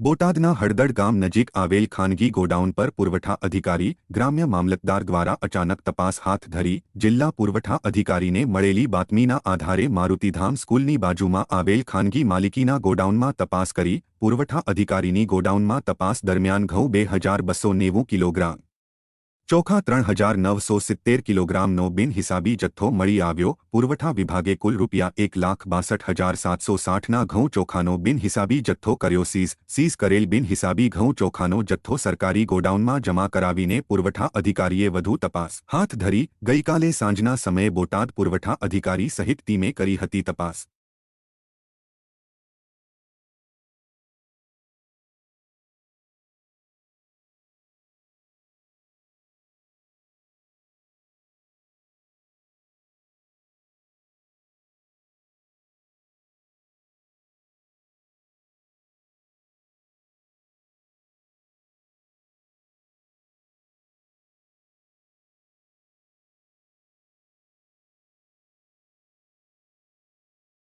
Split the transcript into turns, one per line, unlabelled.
બોટાદના હળદડ ગામ નજીક આવેલ ખાનગી ગોડાઉન પર પુરવઠા અધિકારી, ગ્રામ્ય મામલતદાર દ્વારા અચાનક તપાસ હાથ ધરી, જિલ્લા પુરવઠા અધિકારીને મળેલી બાતમીના આધારે મારુતિધામ સ્કૂલની બાજુમાં આવેલ ખાનગી માલિકીના ગોડાઉનમાં તપાસ કરી, પુરવઠા અધિકારીની ગોડાઉનમાં તપાસ દરમિયાન ઘઉં બે હજાર બસો નેવું કિલોગ્રામ ચોખા ત્રણ હજાર નવસો સિત્તેર કિલોગ્રામનો બિનહિસાબી જથ્થો મળી આવ્યો પુરવઠા વિભાગે કુલ રૂપિયા એક લાખ બાસઠ હજાર સાતસો સાઠના ઘઉં ચોખાનો બિનહિસાબી જથ્થો કર્યો સીઝ સીઝ કરેલ બિનહિસાબી ઘઉં ચોખાનો જથ્થો સરકારી ગોડાઉનમાં જમા કરાવીને પુરવઠા અધિકારીએ વધુ તપાસ હાથ ધરી ગઈકાલે સાંજના સમયે બોટાદ પુરવઠા અધિકારી સહિત ટીમે કરી હતી તપાસ